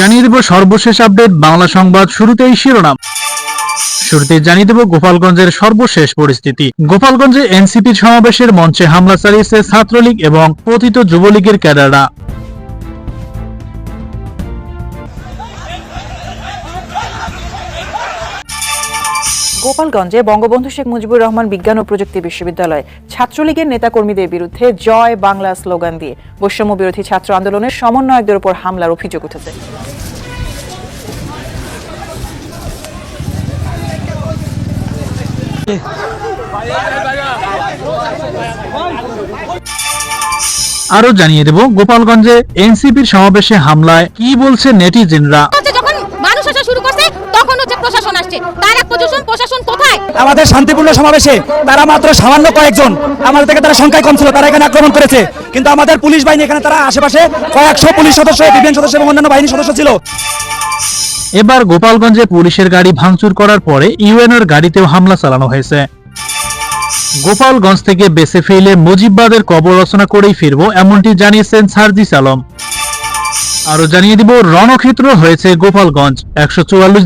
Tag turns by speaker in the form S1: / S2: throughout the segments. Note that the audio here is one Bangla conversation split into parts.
S1: জানিয়ে দেব সর্বশেষ আপডেট বাংলা সংবাদ শুরুতেই শিরোনাম শুরুতে জানিয়ে দেব গোপালগঞ্জের সর্বশেষ পরিস্থিতি গোপালগঞ্জে এনসিপি সমাবেশের মঞ্চে হামলা চালিয়েছে ছাত্রলীগ এবং পতিত যুবলীগের ক্যাডাররা
S2: গোপালগঞ্জে বঙ্গবন্ধু শেখ মুজিবুর রহমান বিজ্ঞান ও প্রযুক্তি বিশ্ববিদ্যালয় ছাত্রলীগের নেতাকর্মীদের বিরুদ্ধে জয় বাংলা স্লোগান দিয়ে বৈষম্য বিরোধী ছাত্র আন্দোলনের সমন্বয়কদের উপর হামলার অভিযোগ উঠেছে
S1: আরো জানিয়ে দেব গোপালগঞ্জে এনসিপির সমাবেশে হামলায় কি বলছে নেটিজেনরা যখন মানুষ আসা শুরু করছে তখন হচ্ছে প্রশাসন হচ্ছে তার এক প্রশাসন প্রশাসন কোথায় আমাদের শান্তিপূর্ণ সমাবেশে তারা মাত্র সামান্য কয়েকজন আমাদের থেকে তারা সংখ্যায় কম ছিল তারা এখানে আক্রমণ করেছে কিন্তু আমাদের পুলিশ বাহিনী এখানে তারা আশেপাশে কয়েকশো পুলিশ সদস্য বিভিন্ন সদস্য এবং অন্যান্য বাহিনী সদস্য ছিল এবার গোপালগঞ্জে পুলিশের গাড়ি ভাঙচুর করার পরে ইউএনওর গাড়িতেও হামলা চালানো হয়েছে গোপালগঞ্জ থেকে বেসে ফেলে মুজিববাদের কবর রচনা করেই ফিরব এমনটি জানিয়েছেন সার্জিস আলম আরো জানিয়ে দিব রণক্ষেত্র হয়েছে গোপালগঞ্জ একশো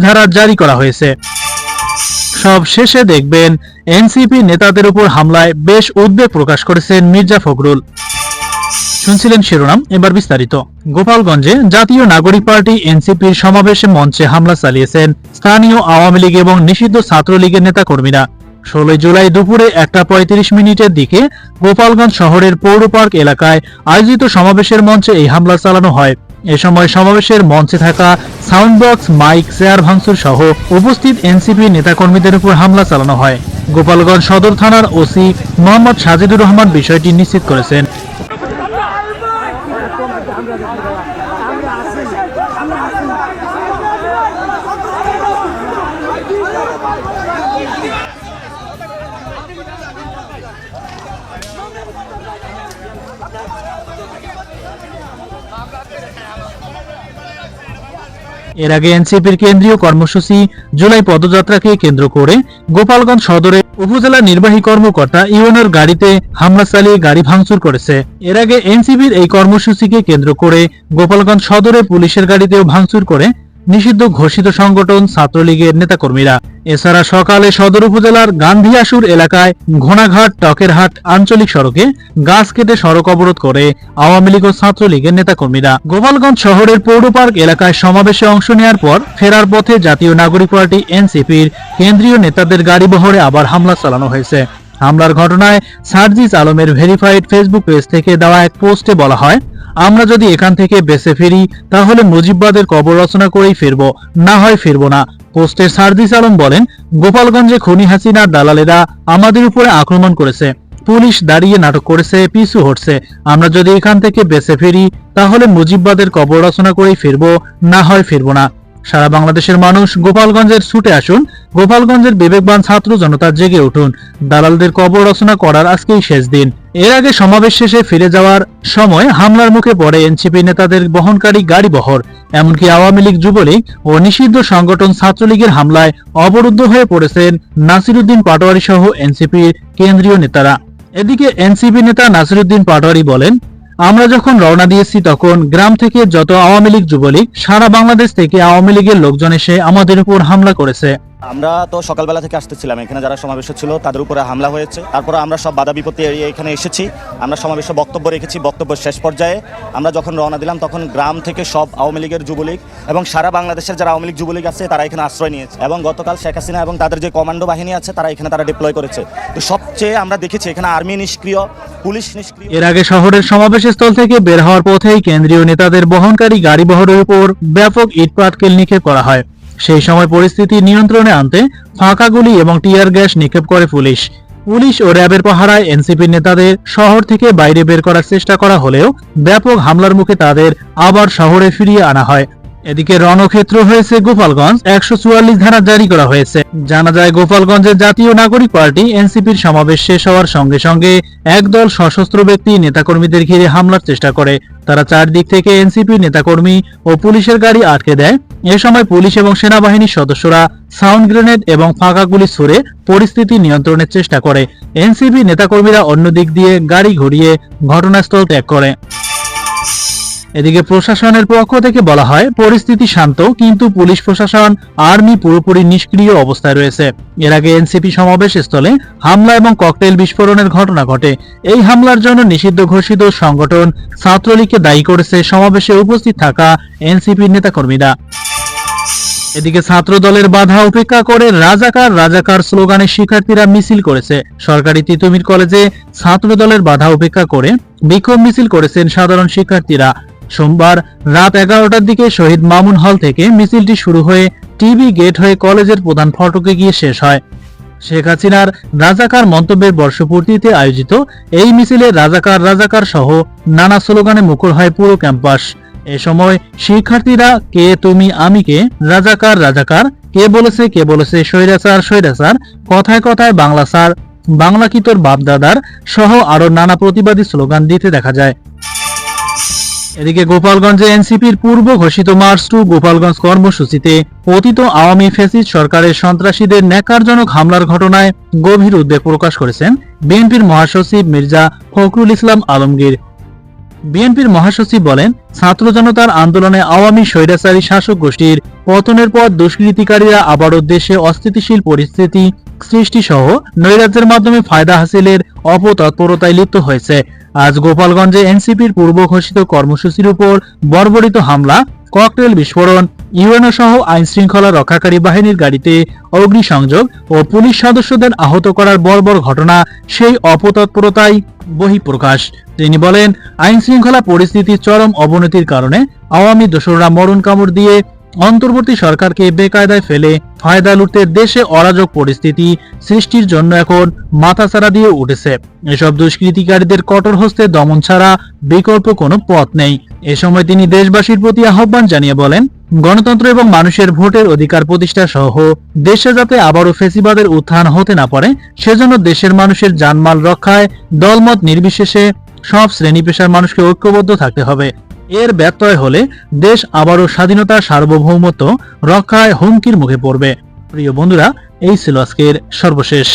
S1: ধারা জারি করা হয়েছে সব শেষে দেখবেন এনসিপি নেতাদের উপর হামলায় বেশ উদ্বেগ প্রকাশ করেছেন মির্জা ফখরুল শুনছিলেন শিরোনাম এবার বিস্তারিত গোপালগঞ্জে জাতীয় নাগরিক পার্টি এনসিপির সমাবেশে মঞ্চে হামলা চালিয়েছেন স্থানীয় আওয়ামী লীগ এবং নিষিদ্ধ ছাত্রলীগের নেতা কর্মীরা ষোলোই জুলাই দুপুরে একটা পঁয়ত্রিশ মিনিটের দিকে গোপালগঞ্জ শহরের পৌর পার্ক এলাকায় আয়োজিত সমাবেশের মঞ্চে এই হামলা চালানো হয় এ সময় সমাবেশের মঞ্চে থাকা সাউন্ড বক্স মাইক চেয়ার ভাঙচুর সহ উপস্থিত এনসিপি নেতাকর্মীদের উপর হামলা চালানো হয় গোপালগঞ্জ সদর থানার ওসি মোহাম্মদ সাজিদুর রহমান বিষয়টি নিশ্চিত করেছেন এর আগে এনসিপির কেন্দ্রীয় কর্মসূচি জুলাই পদযাত্রাকে কেন্দ্র করে গোপালগঞ্জ সদরে উপজেলা নির্বাহী কর্মকর্তা ইউএনওর গাড়িতে হামলা চালিয়ে গাড়ি ভাঙচুর করেছে এর আগে এনসিপির এই কর্মসূচিকে কেন্দ্র করে গোপালগঞ্জ সদরে পুলিশের গাড়িতেও ভাঙচুর করে নিষিদ্ধ ঘোষিত সংগঠন ছাত্রলীগের নেতাকর্মীরা এছাড়া সকালে সদর উপজেলার গান্ধীয়াসুর এলাকায় ঘোনাঘাট টকেরহাট আঞ্চলিক সড়কে গাছ কেটে সড়ক অবরোধ করে আওয়ামী লীগ ও ছাত্রলীগের নেতাকর্মীরা গোপালগঞ্জ শহরের পৌর পার্ক এলাকায় সমাবেশে অংশ নেওয়ার পর ফেরার পথে জাতীয় নাগরিক পার্টি এনসিপির কেন্দ্রীয় নেতাদের গাড়ি বহরে আবার হামলা চালানো হয়েছে হামলার ঘটনায় সার্জিস আলমের ভেরিফাইড ফেসবুক পেজ থেকে দেওয়া এক পোস্টে বলা হয় আমরা যদি এখান থেকে বেঁচে ফিরি তাহলে মুজিববাদের কবর রচনা করেই ফিরব না হয় ফিরব না পোস্টের সার্দিস আলম বলেন গোপালগঞ্জে খনি হাসিনার দালালেরা আমাদের উপরে আক্রমণ করেছে পুলিশ দাঁড়িয়ে নাটক করেছে পিছু হটছে আমরা যদি এখান থেকে বেঁচে ফিরি তাহলে মুজিববাদের কবর রচনা করেই ফিরব না হয় ফিরব না সারা বাংলাদেশের মানুষ গোপালগঞ্জের ছুটে আসুন গোপালগঞ্জের বিবেকবান ছাত্র জনতা জেগে উঠুন দালালদের কবর রচনা করার আজকেই শেষ দিন এর আগে সমাবেশ শেষে ফিরে যাওয়ার সময় হামলার মুখে পড়ে এনসিপি নেতাদের বহনকারী গাড়ি বহর এমনকি আওয়ামী লীগ যুবলীগ ও নিষিদ্ধ সংগঠন ছাত্রলীগের হামলায় অবরুদ্ধ হয়ে পড়েছেন নাসিরুদ্দিন পাটোয়ারি সহ এনসিপির কেন্দ্রীয় নেতারা এদিকে এনসিপি নেতা নাসিরুদ্দিন পাটোয়ারি বলেন আমরা যখন রওনা দিয়েছি তখন গ্রাম থেকে যত আওয়ামী লীগ যুবলীগ সারা বাংলাদেশ থেকে আওয়ামী লীগের লোকজন এসে আমাদের উপর হামলা করেছে
S3: আমরা তো সকালবেলা থেকে আসতেছিলাম এখানে যারা সমাবেশ ছিল তাদের উপরে হামলা হয়েছে তারপর আমরা সব বাধা বিপত্তি এড়িয়ে এখানে এসেছি আমরা সমাবেশে বক্তব্য রেখেছি বক্তব্য শেষ পর্যায়ে আমরা যখন রওনা দিলাম তখন গ্রাম থেকে সব আওয়ামী লীগের যুবলীগ এবং সারা বাংলাদেশের যারা আওয়ামী লীগ যুবলীগ আছে তারা এখানে আশ্রয় নিয়েছে এবং গতকাল শেখ হাসিনা এবং তাদের যে কমান্ডো বাহিনী আছে তারা এখানে তারা ডিপ্লয় করেছে তো সবচেয়ে আমরা দেখেছি এখানে আর্মি নিষ্ক্রিয় পুলিশ নিষ্ক্রিয়
S1: এর আগে শহরের সমাবেশ স্থল থেকে বের হওয়ার পথেই কেন্দ্রীয় নেতাদের বহনকারী গাড়ি বহরের উপর ব্যাপক ইট নিক্ষেপ করা হয় সেই সময় পরিস্থিতি নিয়ন্ত্রণে আনতে ফাঁকা গুলি এবং টিয়ার গ্যাস নিক্ষেপ করে পুলিশ পুলিশ ও র্যাবের পাহারায় এনসিপির নেতাদের শহর থেকে বাইরে বের করার চেষ্টা করা হলেও ব্যাপক হামলার মুখে তাদের আবার শহরে ফিরিয়ে আনা হয় এদিকে রণক্ষেত্র হয়েছে গোপালগঞ্জ একশো ধারা জারি করা হয়েছে জানা যায় গোপালগঞ্জের জাতীয় নাগরিক পার্টি এনসিপির সমাবেশ শেষ হওয়ার সঙ্গে সঙ্গে একদল সশস্ত্র ব্যক্তি নেতাকর্মীদের ঘিরে হামলার চেষ্টা করে তারা চারদিক থেকে এনসিপি নেতাকর্মী ও পুলিশের গাড়ি আটকে দেয় এ সময় পুলিশ এবং সেনাবাহিনীর সদস্যরা সাউন্ড গ্রেনেড এবং ফাঁকা গুলি ছুড়ে পরিস্থিতি নিয়ন্ত্রণের চেষ্টা করে এনসিপি নেতাকর্মীরা অন্যদিক দিয়ে গাড়ি ঘুরিয়ে ঘটনাস্থল ত্যাগ করে এদিকে প্রশাসনের পক্ষ থেকে বলা হয় পরিস্থিতি শান্ত কিন্তু পুলিশ প্রশাসন আর্মি পুরোপুরি নিষ্ক্রিয় অবস্থায় রয়েছে এর আগে এনসিপি সমাবেশ স্থলে হামলা এবং ককটেল বিস্ফোরণের ঘটনা ঘটে এই হামলার জন্য নিষিদ্ধ ঘোষিত সংগঠন ছাত্রলীগকে দায়ী করেছে সমাবেশে উপস্থিত থাকা এনসিপির নেতাকর্মীরা এদিকে ছাত্র দলের বাধা উপেক্ষা করে রাজাকার রাজাকার স্লোগানে শিক্ষার্থীরা মিছিল করেছে সরকারি তিতুমির কলেজে ছাত্র দলের বাধা উপেক্ষা করে বিক্ষোভ মিছিল করেছেন সাধারণ শিক্ষার্থীরা সোমবার রাত এগারোটার দিকে শহীদ মামুন হল থেকে মিছিলটি শুরু হয়ে টিভি গেট হয়ে কলেজের প্রধান ফটকে গিয়ে শেষ হয় শেখ হাসিনার রাজাকার মন্তব্যের বর্ষপূর্তিতে আয়োজিত এই মিছিলে রাজাকার রাজাকার সহ নানা স্লোগানে মুখর হয় পুরো ক্যাম্পাস এ সময় শিক্ষার্থীরা কে তুমি আমি কে রাজাকার রাজাকার কে বলেছে কে বলেছে স্বৈরাচার স্বৈরাচার কথায় কথায় বাংলা স্যার বাংলা কি তোর বাপদাদার সহ আরো নানা প্রতিবাদী স্লোগান দিতে দেখা যায় এদিকে গোপালগঞ্জে এনসিপির পূর্ব ঘোষিত মার্চ টু গোপালগঞ্জ কর্মসূচিতে অতীত আওয়ামী ফেসিস সরকারের সন্ত্রাসীদের ন্যাকারজনক হামলার ঘটনায় গভীর উদ্বেগ প্রকাশ করেছেন বিএনপির মহাসচিব মির্জা ফখরুল ইসলাম আলমগীর বিএনপির মহাসচিব বলেন ছাত্র জনতার আন্দোলনে আওয়ামী স্বৈরাচারী শাসক গোষ্ঠীর পতনের পর দুষ্কৃতিকারীরা আবারও দেশে অস্থিতিশীল পরিস্থিতি সৃষ্টি সহ নৈরাজ্যের মাধ্যমে ফায়দা হাসিলের অপতৎপরতায় লিপ্ত হয়েছে আজ গোপালগঞ্জে এনসিপির পূর্ব ঘোষিত কর্মসূচির উপর বর্বরিত হামলা ককটেল বিস্ফোরণ ইউএনও সহ আইন শৃঙ্খলা রক্ষাকারী বাহিনীর গাড়িতে অগ্নিসংযোগ ও পুলিশ সদস্যদের আহত করার বর্বর ঘটনা সেই অপতৎপরতাই বহিঃপ্রকাশ তিনি বলেন আইন শৃঙ্খলা পরিস্থিতির চরম অবনতির কারণে আওয়ামী দোসররা মরণ কামড় দিয়ে অন্তর্বর্তী সরকারকে বেকায়দায় ফেলে ফায়দা লুটতে দেশে অরাজক পরিস্থিতি সৃষ্টির জন্য এখন মাথাছাড়া দিয়ে উঠেছে এসব দুষ্কৃতিকারীদের কঠোর হস্তে দমন ছাড়া বিকল্প কোনো পথ নেই এ সময় তিনি দেশবাসীর প্রতি আহ্বান জানিয়ে বলেন গণতন্ত্র এবং মানুষের ভোটের অধিকার প্রতিষ্ঠা সহ দেশে যাতে আবারও ফেসিবাদের উত্থান হতে না পারে সেজন্য দেশের মানুষের জানমাল রক্ষায় দলমত নির্বিশেষে সব শ্রেণী পেশার মানুষকে ঐক্যবদ্ধ থাকতে হবে এর ব্যত্যয় হলে দেশ আবারও স্বাধীনতা সার্বভৌমত্ব রক্ষায় হুমকির মুখে পড়বে প্রিয় বন্ধুরা এই ছিল আজকের সর্বশেষ